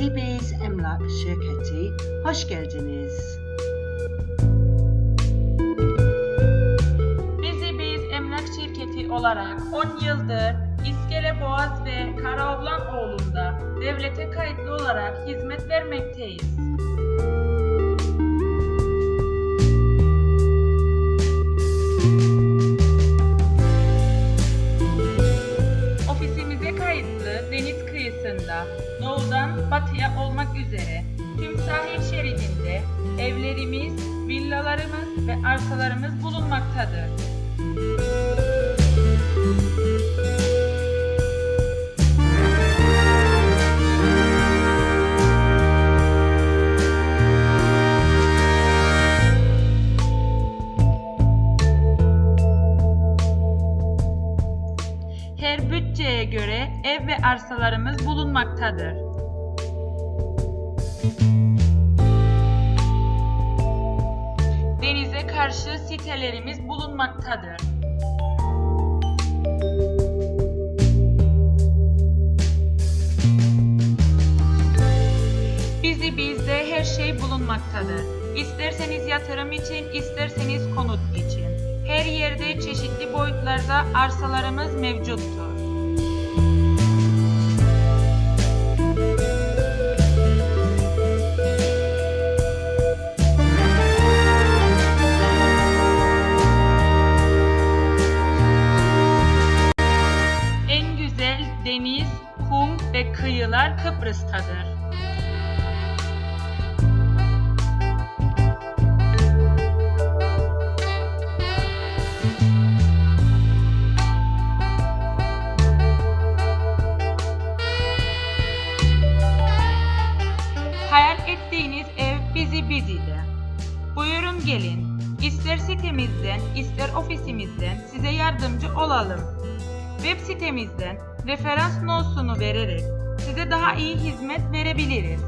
Emlak Şirketi, hoş geldiniz. Bizi biz emlak şirketi olarak 10 yıldır İskele Boğaz ve Karaoğlanoğlu'nda devlete kayıtlı olarak hizmet vermekteyiz. Doğudan batıya olmak üzere tüm sahil şeridinde evlerimiz, villalarımız ve arsalarımız bulunmaktadır. Her bütçeye göre ev ve arsalarımız bulunmaktadır. Denize karşı sitelerimiz bulunmaktadır. Bizi bizde her şey bulunmaktadır. İsterseniz yatırım için, isterseniz konut için. Her yerde çeşitli boyutlarda arsalarımız mevcuttur. Kıyılar Kıbrıs'tadır. Hayal ettiğiniz ev bizi bizide. Buyurun gelin. İster sitemizden, ister ofisimizden size yardımcı olalım. Web sitemizden referans nosunu vererek size daha iyi hizmet verebiliriz.